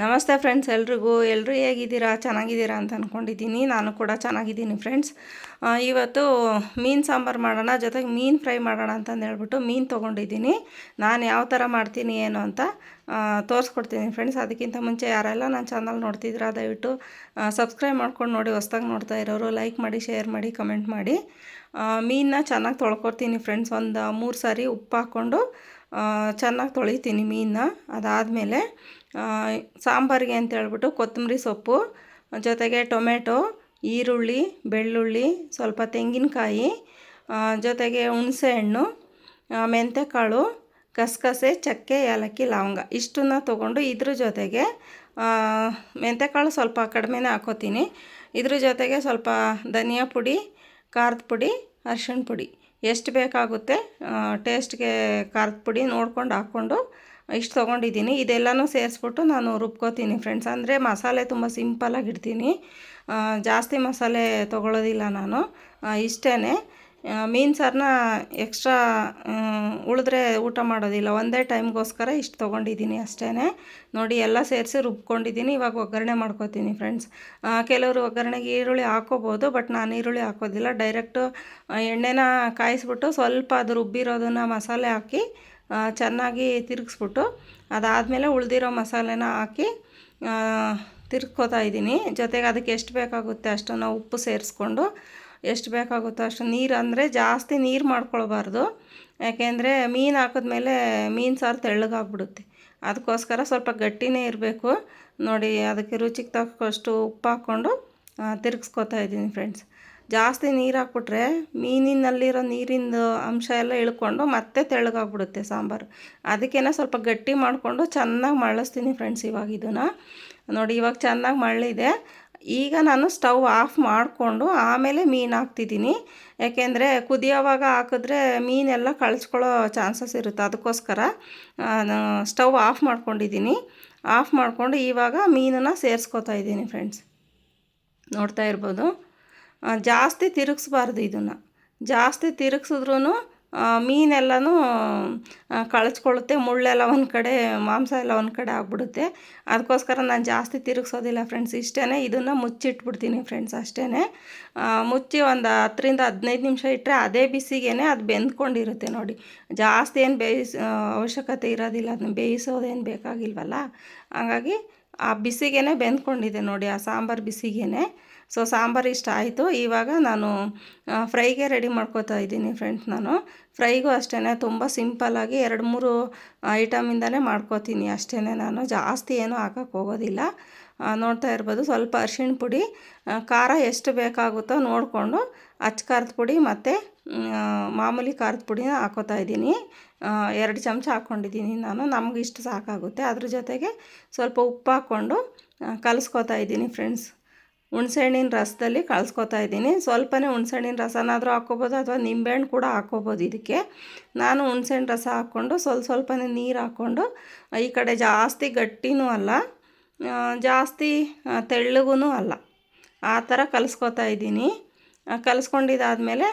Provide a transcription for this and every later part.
ನಮಸ್ತೆ ಫ್ರೆಂಡ್ಸ್ ಎಲ್ರಿಗೂ ಎಲ್ಲರೂ ಹೇಗಿದ್ದೀರಾ, ಚೆನ್ನಾಗಿದ್ದೀರಾ ಅಂತ ಅಂದ್ಕೊಂಡಿದ್ದೀನಿ ನಾನು ಕೂಡ ಚೆನ್ನಾಗಿದ್ದೀನಿ ಫ್ರೆಂಡ್ಸ್ ಇವತ್ತು ಮೀನು ಸಾಂಬಾರು ಮಾಡೋಣ, ಜೊತೆಗೆ ಮೀನು ಫ್ರೈ ಮಾಡೋಣ ಅಂತಂದು ಹೇಳ್ಬಿಟ್ಟು ಮೀನು ತೊಗೊಂಡಿದ್ದೀನಿ. ನಾನು ಯಾವ ಥರ ಮಾಡ್ತೀನಿ, ಏನು ಅಂತ ತೋರಿಸ್ಕೊಡ್ತೀನಿ ಫ್ರೆಂಡ್ಸ್ ಅದಕ್ಕಿಂತ ಮುಂಚೆ ಯಾರೆಲ್ಲ ನನ್ನ ಚಾನಲ್ ನೋಡ್ತಿದ್ದೀರಾ, ದಯವಿಟ್ಟು ಸಬ್ಸ್ಕ್ರೈಬ್ ಮಾಡ್ಕೊಂಡು ನೋಡಿ, ಹೊಸ್ದಾಗಿ ನೋಡ್ತಾ ಇರೋರು ಲೈಕ್ ಮಾಡಿ ಶೇರ್ ಮಾಡಿ ಕಮೆಂಟ್ ಮಾಡಿ. ಮೀನನ್ನ ಚೆನ್ನಾಗಿ ತೊಳ್ಕೊಡ್ತೀನಿ ಫ್ರೆಂಡ್ಸ್ ಒಂದು ಮೂರು ಸಾರಿ ಉಪ್ಪು ಹಾಕ್ಕೊಂಡು ಚೆನ್ನಾಗಿ ತೊಳಿತೀನಿ ಮೀನನ್ನ. ಅದಾದಮೇಲೆ ಸಾಂಬಾರಿಗೆ ಅಂತ ಹೇಳ್ಬಿಟ್ಟು ಕೊತ್ತಂಬರಿ ಸೊಪ್ಪು, ಜೊತೆಗೆ ಟೊಮೆಟೊ, ಈರುಳ್ಳಿ, ಬೆಳ್ಳುಳ್ಳಿ, ಸ್ವಲ್ಪ ತೆಂಗಿನಕಾಯಿ ಜೊತೆಗೆ ಜೊತೆಗೆ ಹುಣಸೆಹಣ್ಣು ಮೆಂತ್ಯ ಕಾಳು ಗಸಗಸೆ, ಚಕ್ಕೆ, ಏಲಕ್ಕಿ, ಲವಂಗ. ಇಷ್ಟನ್ನ ತೊಗೊಂಡು ಇದ್ರ ಜೊತೆಗೆ ಮೆಂತ್ಯ ಕಾಳು ಸ್ವಲ್ಪ ಕಡಿಮೆನೇ ಹಾಕೋತೀನಿ. ಇದ್ರ ಜೊತೆಗೆ ಸ್ವಲ್ಪ ಧನಿಯಾ ಪುಡಿ, ಖಾರದ ಪುಡಿ, ಅರ್ಶಿಣ ಪುಡಿ. ಎಷ್ಟು ಬೇಕಾಗುತ್ತೆ ಟೇಸ್ಟ್ಗೆ ಖಾರದ ಪುಡಿ ನೋಡ್ಕೊಂಡು ಹಾಕ್ಕೊಂಡು ಇಷ್ಟು ತೊಗೊಂಡಿದ್ದೀನಿ. ಇದೆಲ್ಲನೂ ಸೇರಿಸ್ಬಿಟ್ಟು ನಾನು ರುಬ್ಕೋತೀನಿ ಫ್ರೆಂಡ್ಸ್ ಅಂದರೆ ಮಸಾಲೆ ತುಂಬ ಸಿಂಪಲಾಗಿ ಇಡ್ತೀನಿ ಜಾಸ್ತಿ ಮಸಾಲೆ ತೊಗೊಳ್ಳೋದಿಲ್ಲ ನಾನು. ಇಷ್ಟೇ ಮೀನು ಸಾರನ್ನ ಎಕ್ಸ್ಟ್ರಾ ಉಳಿದ್ರೆ ಊಟ ಮಾಡೋದಿಲ್ಲ. ಒಂದೇ ಟೈಮ್ಗೋಸ್ಕರ ಇಷ್ಟು ತೊಗೊಂಡಿದ್ದೀನಿ ಅಷ್ಟೇ ನೋಡಿ, ಎಲ್ಲ ಸೇರಿಸಿ ರುಬ್ಕೊಂಡಿದ್ದೀನಿ. ಇವಾಗ ಒಗ್ಗರಣೆ ಮಾಡ್ಕೋತೀನಿ ಫ್ರೆಂಡ್ಸ್. ಕೆಲವರು ಒಗ್ಗರಣೆಗೆ ಈರುಳ್ಳಿ ಹಾಕೋಬೋದು, ಬಟ್ ನಾನು ಈರುಳ್ಳಿ ಹಾಕೋದಿಲ್ಲ. ಡೈರೆಕ್ಟು ಎಣ್ಣೆನ ಕಾಯಿಸ್ಬಿಟ್ಟು ಸ್ವಲ್ಪ ಅದು ರುಬ್ಬಿರೋದನ್ನು ಮಸಾಲೆ ಹಾಕಿ ಚೆನ್ನಾಗಿ ತಿರುಗಿಸ್ಬಿಟ್ಟು ಅದಾದಮೇಲೆ ಉಳಿದಿರೋ ಮಸಾಲೆನ ಹಾಕಿ ತಿರ್ಕೋತಾ ಇದ್ದೀನಿ. ಜೊತೆಗೆ ಅದಕ್ಕೆ ಎಷ್ಟು ಬೇಕಾಗುತ್ತೆ ಅಷ್ಟನ್ನು ಉಪ್ಪು ಸೇರಿಸ್ಕೊಂಡು ಎಷ್ಟು ಬೇಕಾಗುತ್ತೋ ಅಷ್ಟು ನೀರು ಅಂದರೆ ಜಾಸ್ತಿ ನೀರು ಮಾಡ್ಕೊಳ್ಬಾರ್ದು. ಯಾಕೆಂದರೆ ಮೀನು ಹಾಕಿದ್ಮೇಲೆ ಮೀನು ಸಾರು ತೆಳ್ಳಗಾಗ್ಬಿಡುತ್ತೆ. ಅದಕ್ಕೋಸ್ಕರ ಸ್ವಲ್ಪ ಗಟ್ಟಿನೇ ಇರಬೇಕು. ನೋಡಿ, ಅದಕ್ಕೆ ರುಚಿಗೆ ತಕ್ಕಷ್ಟು ಉಪ್ಪು ಹಾಕ್ಕೊಂಡು ತಿರುಗಿಸ್ಕೊತಾ ಇದ್ದೀನಿ ಫ್ರೆಂಡ್ಸ್ ಜಾಸ್ತಿ ನೀರು ಹಾಕ್ಬಿಟ್ರೆ ಮೀನಿನಲ್ಲಿರೋ ನೀರಿಂದು ಅಂಶ ಎಲ್ಲ ಇಳ್ಕೊಂಡು ಮತ್ತೆ ತೆಳ್ಳಗಾಗ್ಬಿಡುತ್ತೆ ಸಾಂಬಾರು. ಅದಕ್ಕೇನೆ ಸ್ವಲ್ಪ ಗಟ್ಟಿ ಮಾಡಿಕೊಂಡು ಚೆನ್ನಾಗಿ ಮಳ್ಳಿಸ್ತೀನಿ ಫ್ರೆಂಡ್ಸ್ ಇವಾಗ ಇದನ್ನು. ನೋಡಿ, ಇವಾಗ ಚೆನ್ನಾಗಿ ಮಳ್ಳಿದೆ ಈಗ ನಾನು ಸ್ಟವ್ ಆಫ್ ಮಾಡಿಕೊಂಡು ಆಮೇಲೆ ಮೀನು ಹಾಕ್ತಿದ್ದೀನಿ. ಯಾಕೆಂದರೆ ಕುದಿಯೋವಾಗ ಹಾಕಿದ್ರೆ ಮೀನೆಲ್ಲ ಕಳಿಸ್ಕೊಳ್ಳೋ ಚಾನ್ಸಸ್ ಇರುತ್ತೆ. ಅದಕ್ಕೋಸ್ಕರ ಸ್ಟವ್ ಆಫ್ ಮಾಡ್ಕೊಂಡಿದ್ದೀನಿ. ಆಫ್ ಮಾಡಿಕೊಂಡು ಇವಾಗ ಮೀನನ್ನು ಸೇರಿಸ್ಕೊತಾ ಇದ್ದೀನಿ ಫ್ರೆಂಡ್ಸ್. ನೋಡ್ತಾ ಇರ್ಬೋದು. ಜಾಸ್ತಿ ತಿರುಗಿಸ್ಬಾರ್ದು ಇದನ್ನು. ಜಾಸ್ತಿ ತಿರುಗಿಸಿದ್ರೂ ಮೀನೆಲ್ಲನೂ ಕಳಚ್ಕೊಳ್ಳುತ್ತೆ ಮುಳ್ಳೆಲ್ಲ ಒಂದು ಕಡೆ, ಮಾಂಸ ಎಲ್ಲ ಒಂದು ಕಡೆ ಆಗ್ಬಿಡುತ್ತೆ. ಅದಕ್ಕೋಸ್ಕರ ನಾನು ಜಾಸ್ತಿ ತಿರುಗಿಸೋದಿಲ್ಲ ಫ್ರೆಂಡ್ಸ್. ಇಷ್ಟೇ ಇದನ್ನು ಮುಚ್ಚಿಟ್ಬಿಡ್ತೀನಿ ಫ್ರೆಂಡ್ಸ್ ಅಷ್ಟೇ ಮುಚ್ಚಿ ಒಂದು ಹತ್ತರಿಂದ ಹದಿನೈದು ನಿಮಿಷ ಇಟ್ಟರೆ ಅದೇ ಬಿಸಿಗೇ ಅದು ಬೆಂದ್ಕೊಂಡಿರುತ್ತೆ ನೋಡಿ. ಜಾಸ್ತಿ ಏನು ಬೇಯಿಸ ಅವಶ್ಯಕತೆ ಇರೋದಿಲ್ಲ. ಅದನ್ನ ಬೇಯಿಸೋದೇನು ಬೇಕಾಗಿಲ್ವಲ್ಲ? ಹಾಗಾಗಿ ಆ ಬಿಸಿಗೇ ಬೆಂದ್ಕೊಂಡಿದೆ ನೋಡಿ, ಆ ಸಾಂಬಾರು ಬಿಸಿಗೇ ಸೊ ಸಾಂಬಾರು ಇಷ್ಟ ಆಯಿತು. ಇವಾಗ ನಾನು ಫ್ರೈಗೆ ರೆಡಿ ಮಾಡ್ಕೋತಾ ಇದ್ದೀನಿ ಫ್ರೆಂಡ್ಸ್ ನಾನು. ಫ್ರೈಗೂ ಅಷ್ಟೇ ತುಂಬ ಸಿಂಪಲ್ಲಾಗಿ ಎರಡು ಮೂರು ಐಟಮಿಂದನೇ ಮಾಡ್ಕೋತೀನಿ ಅಷ್ಟೇ ನಾನು. ಜಾಸ್ತಿ ಏನೂ ಹಾಕೋಕ್ಕೆ ಹೋಗೋದಿಲ್ಲ. ನೋಡ್ತಾ ಇರ್ಬೋದು, ಸ್ವಲ್ಪ ಅರಿಶಿಣ ಪುಡಿ ಖಾರ ಎಷ್ಟು ಬೇಕಾಗುತ್ತೋ ನೋಡಿಕೊಂಡು ಅಚ್ಚ ಖಾರದ ಪುಡಿ ಮತ್ತು ಮಾಮೂಲಿ ಖಾರದ ಪುಡಿನ ಹಾಕೋತಾ ಇದ್ದೀನಿ. ಎರಡು ಚಮಚ ಹಾಕ್ಕೊಂಡಿದ್ದೀನಿ ನಾನು. ನಮಗಿಷ್ಟು ಸಾಕಾಗುತ್ತೆ. ಅದ್ರ ಜೊತೆಗೆ ಸ್ವಲ್ಪ ಉಪ್ಪು ಹಾಕ್ಕೊಂಡು ಕಲಿಸ್ಕೊತಾ ಇದ್ದೀನಿ ಫ್ರೆಂಡ್ಸ್ ಹುಣ್ಸೆಹಣ್ಣಿನ ರಸದಲ್ಲಿ ಕಳ್ಸ್ಕೊತಾ ಇದ್ದೀನಿ. ಸ್ವಲ್ಪನೇ ಹುಣ್ಸೆಹಣ್ಣಿನ ರಸನಾದರೂ ಹಾಕ್ಕೋಬೋದು ಅಥವಾ ನಿಂಬೆಹಣ್ಣು ಕೂಡ ಹಾಕ್ಕೋಬೋದು ಇದಕ್ಕೆ. ನಾನು ಹುಣ್ಸೆಹಣ್ಣು ರಸ ಹಾಕ್ಕೊಂಡು ಸ್ವಲ್ಪ ಸ್ವಲ್ಪನೇ ನೀರು ಹಾಕ್ಕೊಂಡು ಈ ಕಡೆ ಜಾಸ್ತಿ ಗಟ್ಟಿನೂ ಅಲ್ಲ ಜಾಸ್ತಿ ತೆಳ್ಳಗೂ ಅಲ್ಲ. ಆ ಥರ ಕಲಿಸ್ಕೊತಾ ಇದ್ದೀನಿ. ಕಲಿಸ್ಕೊಂಡಿದ್ದಾದಮೇಲೆ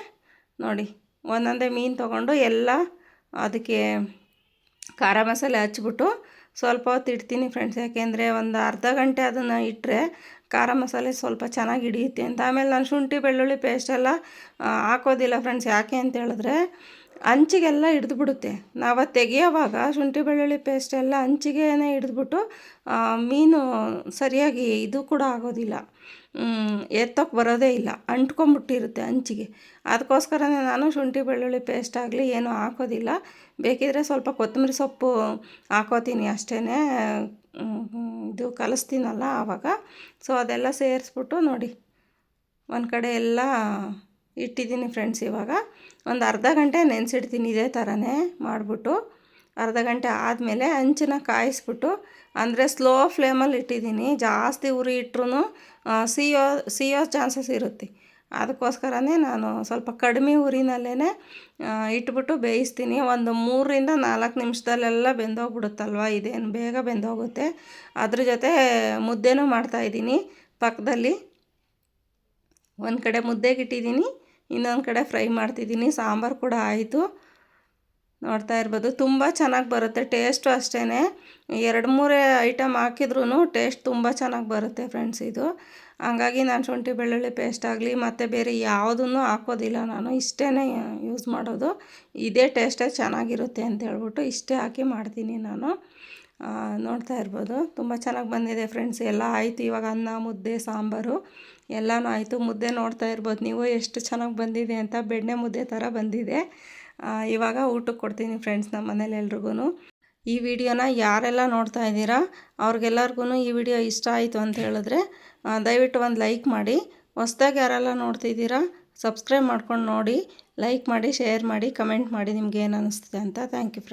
ನೋಡಿ, ಒಂದೊಂದೇ ಮೀನು ತೊಗೊಂಡು ಎಲ್ಲ ಅದಕ್ಕೆ ಖಾರ ಮಸಾಲೆ ಹಚ್ಬಿಟ್ಟು ಸ್ವಲ್ಪ ಹೊತ್ತು ಇಡ್ತೀನಿ ಫ್ರೆಂಡ್ಸ್ ಯಾಕೆಂದರೆ ಒಂದು ಅರ್ಧ ಗಂಟೆ ಅದನ್ನು ಇಟ್ಟರೆ ಖಾರ ಮಸಾಲೆ ಸ್ವಲ್ಪ ಚೆನ್ನಾಗಿ ಹಿಡಿಯುತ್ತೆ ಅಂತ. ಆಮೇಲೆ ನಾನು ಶುಂಠಿ, ಬೆಳ್ಳುಳ್ಳಿ ಪೇಸ್ಟೆಲ್ಲ ಹಾಕೋದಿಲ್ಲ ಫ್ರೆಂಡ್ಸ್ ಯಾಕೆ ಅಂತ ಹೇಳಿದ್ರೆ ಅಂಚಿಗೆಲ್ಲ ಹಿಡಿದ್ಬಿಡುತ್ತೆ. ನಾವು ತೆಗಿಯೋವಾಗ ಶುಂಠಿ ಬೆಳ್ಳುಳ್ಳಿ ಪೇಸ್ಟ್ ಎಲ್ಲ ಅಂಚಿಗೆನೇ ಹಿಡಿದ್ಬಿಟ್ಟು ಮೀನು ಸರಿಯಾಗಿ ಇದು ಕೂಡ ಆಗೋದಿಲ್ಲ. ಎತ್ತೋಕೆ ಬರೋದೇ ಇಲ್ಲ. ಅಂಟ್ಕೊಂಬಿಟ್ಟಿರುತ್ತೆ ಅಂಚಿಗೆ. ಅದಕ್ಕೋಸ್ಕರನೇ ನಾನು ಶುಂಠಿ ಬೆಳ್ಳುಳ್ಳಿ ಪೇಸ್ಟ್ ಆಗಲಿ ಏನೂ ಹಾಕೋದಿಲ್ಲ. ಬೇಕಿದ್ರೆ ಸ್ವಲ್ಪ ಕೊತ್ತಂಬರಿ ಸೊಪ್ಪು ಹಾಕೋತೀನಿ ಅಷ್ಟೇ ಇದು ಕಲಿಸ್ತೀನಲ್ಲ ಆವಾಗ. ಸೊ ಅದೆಲ್ಲ ಸೇರಿಸ್ಬಿಟ್ಟು ನೋಡಿ. ಒಂದು ಕಡೆ ಎಲ್ಲ ಇಟ್ಟಿದ್ದೀನಿ ಫ್ರೆಂಡ್ಸ್ ಇವಾಗ. ಒಂದು ಅರ್ಧ ಗಂಟೆ ನೆನೆಸಿಡ್ತೀನಿ ಇದೇ ಥರನೇ ಮಾಡಿಬಿಟ್ಟು. ಅರ್ಧ ಗಂಟೆ ಆದಮೇಲೆ ಹಂಚನ್ನ ಕಾಯಿಸ್ಬಿಟ್ಟು, ಅಂದರೆ ಸ್ಲೋ ಫ್ಲೇಮಲ್ಲಿ ಇಟ್ಟಿದ್ದೀನಿ. ಜಾಸ್ತಿ ಉರಿ ಇಟ್ರೂ ಸಿಯೋ ಸಿಯೋ ಚಾನ್ಸಸ್ ಇರುತ್ತೆ. ಅದಕ್ಕೋಸ್ಕರನೇ ನಾನು ಸ್ವಲ್ಪ ಕಡಿಮೆ ಉರಿನಲ್ಲೇ ಇಟ್ಬಿಟ್ಟು ಬೇಯಿಸ್ತೀನಿ. ಒಂದು ಮೂರರಿಂದ ನಾಲ್ಕು ನಿಮಿಷದಲ್ಲೆಲ್ಲ ಬೆಂದೋಗ್ಬಿಡುತ್ತಲ್ವ? ಇದೇನು ಬೇಗ ಬೆಂದೋಗುತ್ತೆ. ಅದ್ರ ಜೊತೆ ಮುದ್ದೆನೂ ಮಾಡ್ತಾಯಿದ್ದೀನಿ ಪಕ್ಕದಲ್ಲಿ. ಒಂದು ಕಡೆ ಮುದ್ದೆಗೆ ಇಟ್ಟಿದ್ದೀನಿ. ಇನ್ನೊಂದು ಕಡೆ ಫ್ರೈ ಮಾಡ್ತಿದ್ದೀನಿ. ಸಾಂಬಾರು ಕೂಡ ಆಯಿತು. ನೋಡ್ತಾ ಇರ್ಬೋದು. ತುಂಬ ಚೆನ್ನಾಗಿ ಬರುತ್ತೆ. ಟೇಸ್ಟು ಅಷ್ಟೇ ಎರಡು ಮೂರೇ ಐಟಮ್ ಹಾಕಿದ್ರೂ ಟೇಸ್ಟ್ ತುಂಬ ಚೆನ್ನಾಗಿ ಬರುತ್ತೆ ಫ್ರೆಂಡ್ಸ್ ಇದು. ಹಂಗಾಗಿ ನಾನು ಶುಂಠಿ ಬೆಳ್ಳುಳ್ಳಿ ಪೇಸ್ಟ್ ಆಗಲಿ, ಮತ್ತು ಬೇರೆ ಯಾವುದನ್ನು ಹಾಕೋದಿಲ್ಲ ನಾನು. ಇಷ್ಟೇ ಯೂಸ್ ಮಾಡೋದು. ಇದೇ ಟೇಸ್ಟೇ ಚೆನ್ನಾಗಿರುತ್ತೆ ಅಂತ ಹೇಳ್ಬಿಟ್ಟು ಇಷ್ಟೇ ಹಾಕಿ ಮಾಡ್ತೀನಿ ನಾನು. ನೋಡ್ತಾ ಇರ್ಬೋದು. ತುಂಬ ಚೆನ್ನಾಗಿ ಬಂದಿದೆ ಫ್ರೆಂಡ್ಸ್ ಎಲ್ಲ ಆಯಿತು. ಇವಾಗ ಅನ್ನ, ಮುದ್ದೆ, ಸಾಂಬಾರು ಎಲ್ಲನೂ ಆಯಿತು. ಮುದ್ದೆ ನೋಡ್ತಾ ಇರ್ಬೋದು ನೀವು. ಎಷ್ಟು ಚೆನ್ನಾಗಿ ಬಂದಿದೆ ಅಂತ ಬೆಣ್ಣೆ ಮುದ್ದೆ ಥರ ಬಂದಿದೆ. ಇವಾಗ ಊಟಕ್ಕೆ ಕೊಡ್ತೀನಿ ಫ್ರೆಂಡ್ಸ್ ನಮ್ಮ ಮನೇಲಿ ಎಲ್ರಿಗೂ ಈ ವಿಡಿಯೋನ ಯಾರೆಲ್ಲ ನೋಡ್ತಾ ಇದ್ದೀರಾ ಅವ್ರಿಗೆಲ್ಲರಿಗೂ ಈ ವಿಡಿಯೋ ಇಷ್ಟ ಆಯಿತು ಅಂತ ಹೇಳಿದ್ರೆ ದಯವಿಟ್ಟು ಒಂದು ಲೈಕ್ ಮಾಡಿ. ಹೊಸ್ದಾಗಿ ಯಾರೆಲ್ಲ ನೋಡ್ತಿದ್ದೀರಾ ಸಬ್ಸ್ಕ್ರೈಬ್ ಮಾಡ್ಕೊಂಡು ನೋಡಿ ಲೈಕ್ ಮಾಡಿ ಶೇರ್ ಮಾಡಿ ಕಮೆಂಟ್ ಮಾಡಿ ನಿಮ್ಗೆ ಏನು ಅನ್ನಿಸ್ತಿದೆ ಅಂತ. Thank you